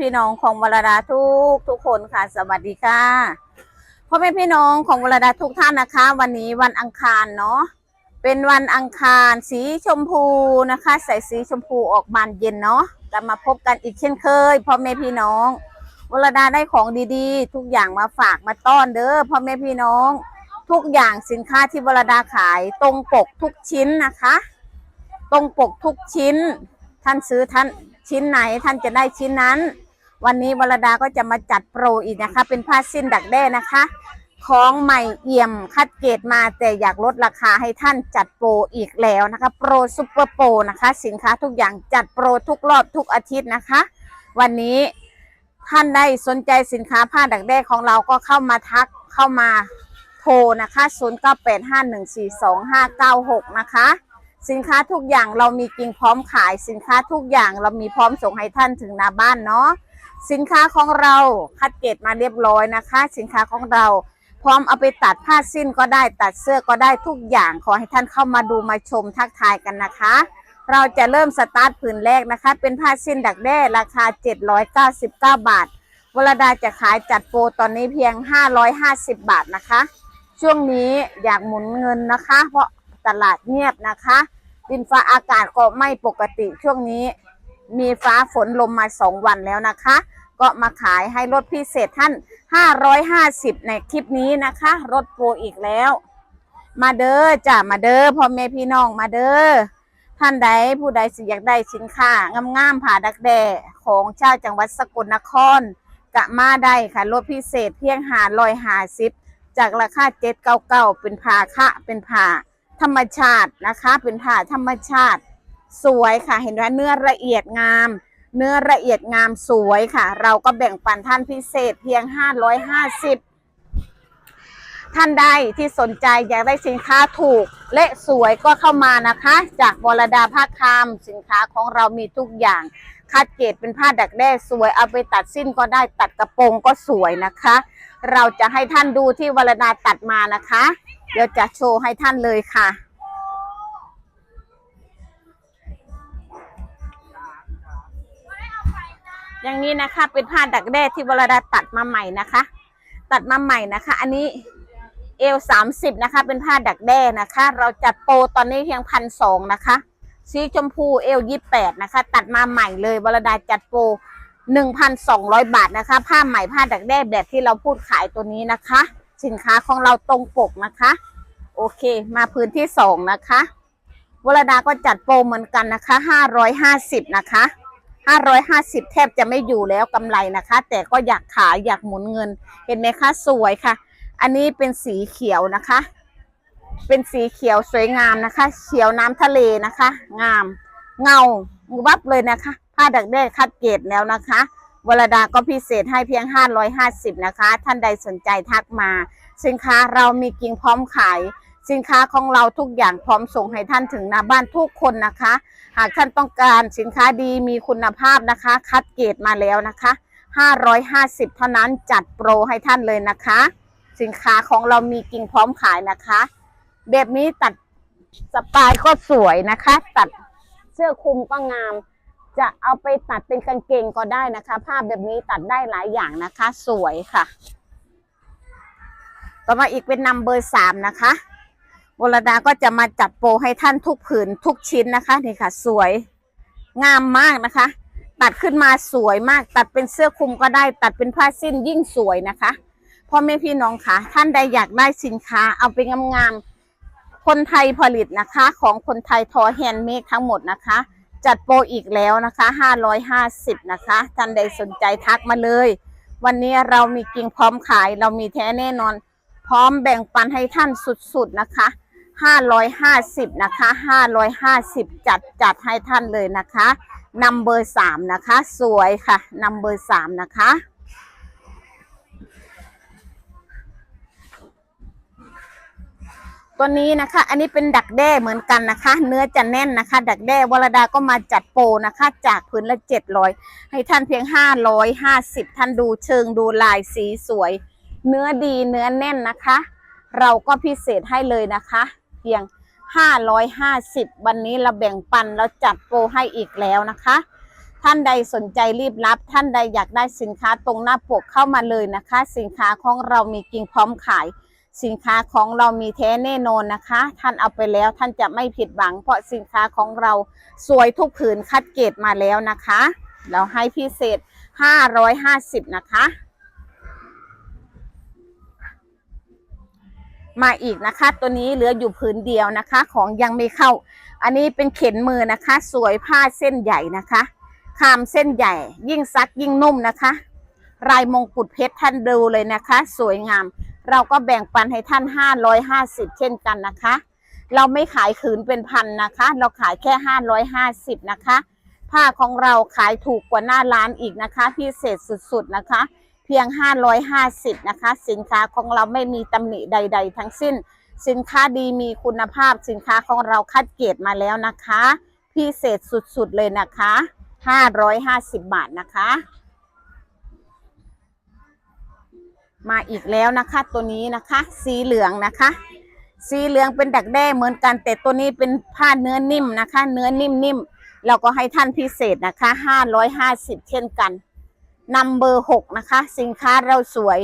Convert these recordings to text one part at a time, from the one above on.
พี่น้องของวรดาทุกทุกคนค่ะ สวัสดีค่ะพ่อแม่พี่น้องของวรดาทุกท่านนะคะ วันนี้วันอังคารเนาะเป็นวันอังคารสีชมพูนะคะ ใส่สีชมพูออกบานเย็นเนาะกลับมาพบกันอีกเช่นเคยพ่อแม่พี่น้องวรดาได้ของดีๆ ทุกอย่างมาฝากมาต้อนเด้อพ่อแม่พี่น้อง ทุกอย่างสินค้าที่วรดาขายตรงปกทุกชิ้นนะคะ ตรงปกทุกชิ้น ท่านซื้อท่าน ชิ้นไหนท่านจะได้ชิ้นนั้น วันนี้วรดาก็จะมาจัดโปรอีกนะคะ เป็นผ้าสิ้นดักแด้นะคะ ของใหม่เอี่ยมคัดเกรดมาแต่อยากลดราคาให้ท่านจัดโปรอีกแล้วนะคะ โปรซุปเปอร์โปรนะคะ สินค้าทุกอย่างจัดโปรทุกรอบทุกอาทิตย์นะคะ วันนี้ท่านได้สนใจสินค้าผ้าดักแด้ของเราก็เข้ามาทักเข้ามาโทรนะคะ 0985142596 นะคะ สินค้าทุกอย่างเรามีกิ่งพร้อมขาย สินค้าทุกอย่างเรามีพร้อมส่งให้ท่านถึงหน้าบ้านเนาะสินค้าของเราคัดเกรดมาเรียบร้อยนะคะ สินค้าของเราพร้อมเอาไปตัดผ้าสิ้นก็ได้ตัดเสื้อก็ได้ทุกอย่างขอให้ท่านเข้ามาดูมาชมทักทายกันนะคะ เราจะเริ่มสตาร์ทผืนแรกนะคะ เป็นผ้าสิ้นดักแด้ราคา 799 บาทวรดาจะขายจัดโปรตอนนี้เพียง 550 บาทนะคะ ช่วงนี้อยากหมุนเงินนะคะ เพราะตลาดเงียบนะคะ ดินฟ้าอากาศก็ไม่ปกติช่วงนี้ มีฟ้าฝนลมมาสองวันแล้วนะคะ ก็มาขายให้ลดพิเศษท่าน 550 ในคลิปนี้นะคะลดโปรอีกแล้ว มาเด้อจ้ะมาเด้อพ่อแม่พี่น้องมาเด้อท่านใดผู้ใดสิอยากได้สินค้างามๆผ่าดักแด่ของชาวจังหวัดสกลนครกะมาได้ค่ะลดพิเศษเพียงหาลอยหาสิบจากราคาเจ็ดเก้าเก้าเป็นผ้าคะเป็นผ้า ธรรมชาตินะคะ เป็นผ้าธรรมชาติ สวยค่ะ เห็นไหมเนื้อละเอียดงาม เนื้อละเอียดงามสวยค่ะ เราก็แบ่งปันท่านพิเศษเพียง 550 ท่านใดที่สนใจอยากได้สินค้าถูก และสวยก็เข้ามานะคะ จากวรดาผ้าคามสินค้าของเรามีทุกอย่างคัดเกรดเป็นผ้าดักแด้สวยเอาไปตัดสิ้นก็ได้ตัดกระโปรงก็สวยนะคะ เราจะให้ท่านดูที่วรดาตัดมานะคะ เดี๋ยวจะโชว์ให้ท่านเลยค่ะ อย่างนี้นะคะเป็นผ้าดักแด้ที่วรดาตัดมาใหม่นะคะ ตัดมาใหม่นะคะ อันนี้เอลสามสิบนะคะ เป็นผ้าดักแด้นะคะ เราจัดโปรตอนนี้เพียงพันสองนะคะสีชมพูเอลยี่แปดนะคะ ตัดมาใหม่เลยวรดาจัดโปรหนึ่งพันสองร้อยบาทนะคะ ผ้าใหม่ผ้าดักแด้แบบที่เราพูดขายตัวนี้นะคะ สินค้าของเราตรงปกนะคะ โอเค มาพื้นที่สองนะคะวรดาก็จัดโปรเหมือนกันนะคะห้าร้อยห้าสิบนะคะห้าร้อยห้าสิบแทบจะไม่อยู่แล้วกำไรนะคะ แต่ก็อยากขายอยากหมุนเงิน เห็นไหมคะสวยค่ะ อันนี้เป็นสีเขียวนะคะ เป็นสีเขียวสวยงามนะคะ เขียวน้ำทะเลนะคะ งาม เงาวับเลยนะคะ ผ้าดักแด้คัดเกรดแล้วนะคะ วรดาก็พิเศษให้เพียง 550 นะคะ ท่านใดสนใจทักมา สินค้าเรามีกิ่งพร้อมขาย สินค้าของเราทุกอย่างพร้อมส่งให้ท่านถึงหน้าบ้านทุกคนนะคะ หากท่านต้องการสินค้าดีมีคุณภาพนะคะ คัดเกรดมาแล้วนะคะ 550 เท่านั้นจัดโปรให้ท่านเลยนะคะ สินค้าของเรามีกิ่งพร้อมขายนะคะ แบบนี้ตัดสปายก็สวยนะคะ ตัดเสื้อคลุมก็งาม จะเอาไปตัดเป็นกางเกงก็ได้นะคะ ผ้าแบบนี้ตัดได้หลายอย่างนะคะ สวยค่ะ ต่อมาอีกเป็นนัมเบอร์สามนะคะวรดาก็จะมาจัดโปรให้ท่านทุกผืนทุกชิ้นนะคะนี่ค่ะ สวยงามมากนะคะ ตัดขึ้นมาสวยมาก ตัดเป็นเสื้อคลุมก็ได้ ตัดเป็นผ้าสิ้นยิ่งสวยนะคะพ่อแม่พี่น้องค่ะท่านใดอยากได้สินค้า เอาไปงามๆคนไทยผลิตนะคะ ของคนไทยทอแฮนด์เมดทั้งหมดนะคะ จัดโปรอีกแล้วนะคะ550นะคะท่านใดสนใจทักมาเลย วันนี้เรามีกิ่งพร้อมขายเรามีแท้แน่นอน พร้อมแบ่งปันให้ท่านสุดๆนะคะ550นะคะ550 จัดจัดให้ท่านเลยนะคะนัมเบอร์สามนะคะ สวยค่ะนัมเบอร์สามนะคะ ตัวนี้นะคะ อันนี้เป็นดักแด้เหมือนกันนะคะ เนื้อจะแน่นนะคะ ดักแด้วรดาก็มาจัดโปรนะคะ จากพื้นละเจ็ดร้อยให้ท่านเพียงห้าร้อยห้าสิบท่านดูเชิงดูลายสีสวย เนื้อดีเนื้อแน่นนะคะ เราก็พิเศษให้เลยนะคะ เพียง550วันนี้เราแบ่งปันเราจัดโปรให้อีกแล้วนะคะทท่านใดสนใจรีบรับ ท่านใดอยากได้สินค้าตรงหน้าปกเข้ามาเลยนะคะ สินค้าของเรามีจริงพร้อมขาย สินค้าของเรามีแท้แน่นอนนะคะ ท่านเอาไปแล้วท่านจะไม่ผิดหวัง เพราะสินค้าของเราสวยทุกผืนคัดเกรดมาแล้วนะคะ เราให้พิเศษ 550 นะคะ มาอีกนะคะ ตัวนี้เหลืออยู่ผืนเดียวนะคะ ของยังไม่เข้า อันนี้เป็นเข็นมือนะคะ สวยผ้าเส้นใหญ่นะคะคามเส้นใหญ่ ยิ่งซักยิ่งนุ่มนะคะลายมงกุฎเพชรท่านดูเลยนะคะ สวยงาม เราก็แบ่งปันให้ท่าน 550 เช่นกันนะคะ เราไม่ขายขืนเป็นพันนะคะ เราขายแค่ 550 นะคะ ผ้าของเราขายถูกกว่าหน้าร้านอีกนะคะ พิเศษสุดๆนะคะ เพียง 550 นะคะ สินค้าของเราไม่มีตำหนิใด ๆ ทั้งสิ้น สินค้าดีมีคุณภาพ สินค้าของเราคัดเกรดมาแล้วนะคะ พิเศษสุดๆเลยนะคะ 550 บาทนะคะ มาอีกแล้วนะคะตัวนี้นะคะ สีเหลืองนะคะ สีเหลืองเป็นดักแด้เหมือนกัน แต่ตัวนี้เป็นผ้าเนื้อนิ่มนะคะ เนื้อนิ่มๆเราก็ให้ท่านพิเศษนะคะ550เช่นกันนัมเบอร์หกนะคะ สินค้าเราสวย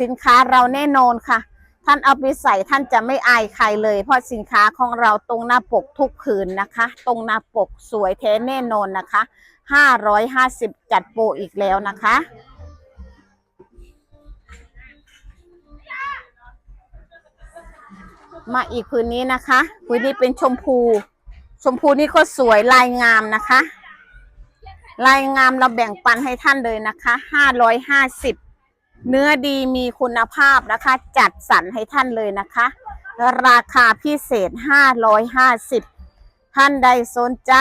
สินค้าเราแน่นอนค่ะ ท่านเอาไปใส่ท่านจะไม่อายใครเลย เพราะสินค้าของเราตรงหน้าปกทุกผืนนะคะ ตรงหน้าปกสวยแท้แน่นอนนะคะ550จัดโปรอีกแล้วนะคะ มาอีกผืนนี้นะคะผืนนี้เป็นชมพู ชมพูนี่ก็สวยลายงามนะคะ ลายงามเราแบ่งปันให้ท่านเลยนะคะห้าร้อยห้าสิบเนื้อดีมีคุณภาพนะคะ จัดสรรให้ท่านเลยนะคะ ราคาพิเศษห้าร้อยห้าสิบท่านใดสนใจ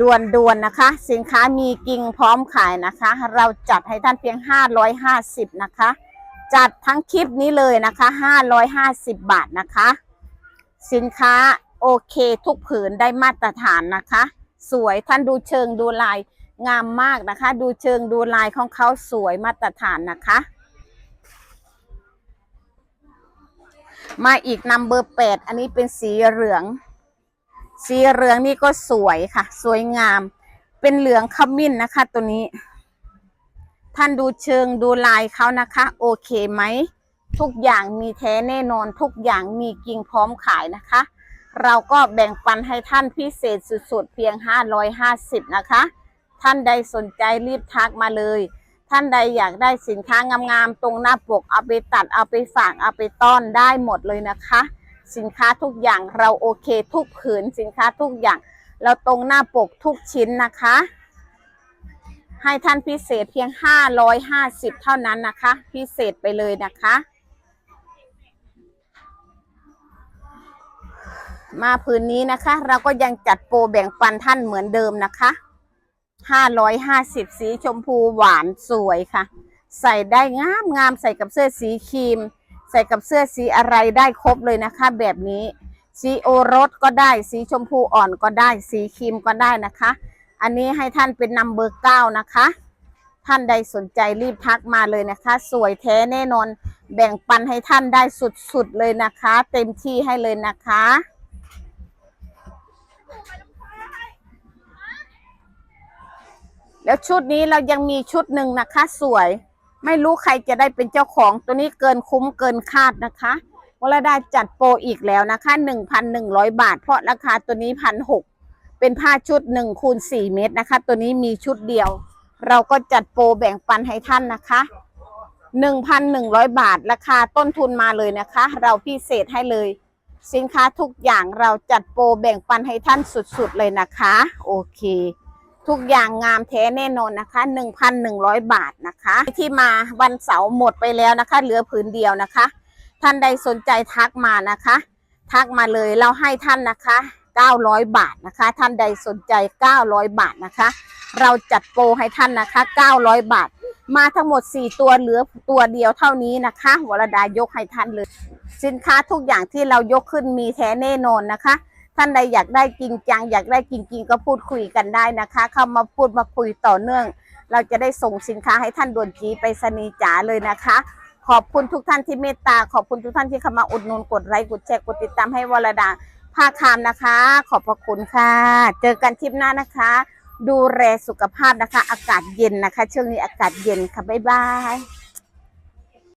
ด่วนด่วนๆนะคะ สินค้ามีกิ่งพร้อมขายนะคะ เราจัดให้ท่านเพียงห้าร้อยห้าสิบนะคะ จัดทั้งคลิปนี้เลยนะคะห้าร้อยห้าสิบบาทนะคะ สินค้าโอเคทุกผืนได้มาตรฐานนะคะ สวยท่านดูเชิงดูลายงามมากนะคะ ดูเชิงดูลายของเขาสวยมาตรฐานนะคะ มาอีกนัมเบอร์แปดอันนี้เป็นสีเหลือง สีเหลืองนี่ก็สวยค่ะ สวยงาม เป็นเหลืองขมิ้นนะคะตัวนี้ ท่านดูเชิงดูลายเขานะคะ โอเคไหม ทุกอย่างมีแท้แน่นอน ทุกอย่างมีกิ่งพร้อมขายนะคะ เราก็แบ่งปันให้ท่านพิเศษสุดๆ เพียง 550 นะคะ ท่านใดสนใจรีบทักมาเลย ท่านใดอยากได้สินค้างามๆ ตรงหน้าปกเอาไปตัดเอาไปฝากเอาไปต้อนได้หมดเลยนะคะ สินค้าทุกอย่างเราโอเคทุกผืนสินค้าทุกอย่าง เราตรงหน้าปกทุกชิ้นนะคะ ให้ท่านพิเศษเพียง 550 เท่านั้นนะคะ พิเศษไปเลยนะคะ มาผืนนี้นะคะ เราก็ยังจัดโปรแบ่งปันท่านเหมือนเดิมนะคะ 550 สีชมพูหวานสวยค่ะ ใส่ได้งามงามใส่กับเสื้อสีครีม ใส่กับเสื้อสีอะไรได้ครบเลยนะคะ แบบนี้ สีโอรสก็ได้สีชมพูอ่อนก็ได้สีครีมก็ได้นะคะ อันนี้ให้ท่านเป็นนัมเบอร์เก้านะคะ ท่านใดสนใจรีบทักมาเลยนะคะ สวยแท้แน่นอน แบ่งปันให้ท่านได้สุดๆเลยนะคะ เต็มที่ให้เลยนะคะแล้วชุดนี้เรายังมีชุดหนึ่งนะคะ สวย ไม่รู้ใครจะได้เป็นเจ้าของตัวนี้เกินคุ้มเกินคาดนะคะวลาดาจัดโปรอีกแล้วนะคะหนึ่งพันหนึ่งร้อยบาท เพราะราคาตัวนี้พันหก เป็นผ้าชุดหนึ่งคูณสี่เมตรนะคะ ตัวนี้มีชุดเดียว เราก็จัดโปรแบ่งปันให้ท่านนะคะหนึ่งพันหนึ่งร้อยบาท ราคาต้นทุนมาเลยนะคะ เราพิเศษให้เลย สินค้าทุกอย่างเราจัดโปรแบ่งปันให้ท่านสุดๆเลยนะคะ โอเค ทุกอย่างงามแท้แน่นอนนะคะ 1,100 บาทนะคะ ที่มาวันเสาร์หมดไปแล้วนะคะ เหลือผืนเดียวนะคะ ท่านใดสนใจทักมานะคะ ทักมาเลยเราให้ท่านนะคะ 900 บาทนะคะ ท่านใดสนใจ 900 บาทนะคะ เราจัดโปรให้ท่านนะคะ 900 บาท มาทั้งหมด 4 ตัวเหลือตัวเดียวเท่านี้นะคะวรดายกให้ท่านเลย สินค้าทุกอย่างที่เรายกขึ้นมีแท้แน่นอนนะคะ ท่านใดอยากได้จริงจังอยากได้จริงๆก็พูดคุยกันได้นะคะ เข้ามาพูดมาคุยต่อเนื่อง เราจะได้ส่งสินค้าให้ท่านด่วนจีไปสนีจ๋าเลยนะคะขอบคุณทุกท่านที่เมตตา ขอบคุณทุกท่านที่เข้ามาอุดหนุนกดไลค์กดแชร์กดติดตามให้วรดา ภาคคามนะคะ ขอบพระคุณค่ะ เจอกันคลิปหน้านะคะ ดูแลสุขภาพนะคะ อากาศเย็นนะคะ ช่วงนี้อากาศเย็นค่ะ บ๊ายบาย